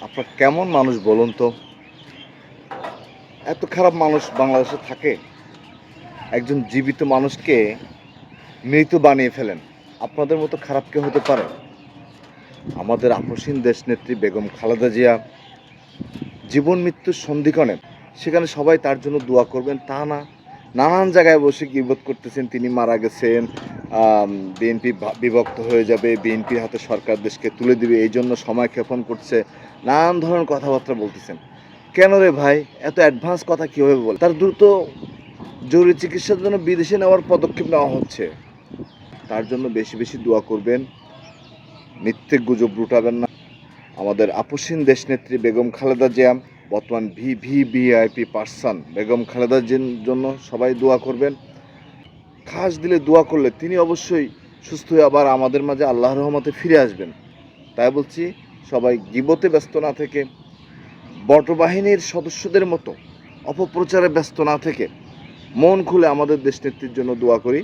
আপনার কেমন মানুষ বলুন তো? এত খারাপ মানুষ বাংলাদেশে থাকে। একজন জীবিত মানুষকে মৃত বানিয়ে ফেলেন। আপনাদের মতো খারাপ কেউ হতে পারে? আমাদের আপসীন দেশনেত্রী বেগম খালেদা জিয়া জীবন মৃত্যুর সন্ধিক্ষণে সেখানে সবাই তার জন্য দোয়া করবেন। তা না নানান জায়গায় বসে গিবোধ করতেছেন তিনি মারা গেছেন বিএনপি বিভক্ত হয়ে যাবে, বিএনপির হাতে সরকার দেশকে তুলে দিবে, এই জন্য সময় ক্ষেপণ করছে, নানান ধরনের কথাবার্তা বলতেছেন। কেন রে ভাই? এত অ্যাডভান্স কথা কীভাবে বলে? তার দ্রুত জরুরি চিকিৎসার জন্য বিদেশে নেওয়ার পদক্ষেপ নেওয়া হচ্ছে। তার জন্য বেশি বেশি দোয়া করবেন, মিথ্যে গুজব রুটাবেন না। আমাদের আপসীন দেশনেত্রী বেগম খালেদা জিয়া বর্তমান V V VIP person Begum খালেদার জন্য সবাই দোয়া করবেন। খাস দিলে দোয়া করলে তিনি অবশ্যই সুস্থ হয়ে আবার আমাদের মাঝে আল্লাহর রহমতে ফিরে আসবেন। তাই বলছি, সবাই গিবতে ব্যস্ত না থেকে, বটবাহিনীর সদস্যদের মতো অপপ্রচারে ব্যস্ত না থেকে মন খুলে আমাদের দেশ দেশনেত্রীর জন্য দোয়া করি।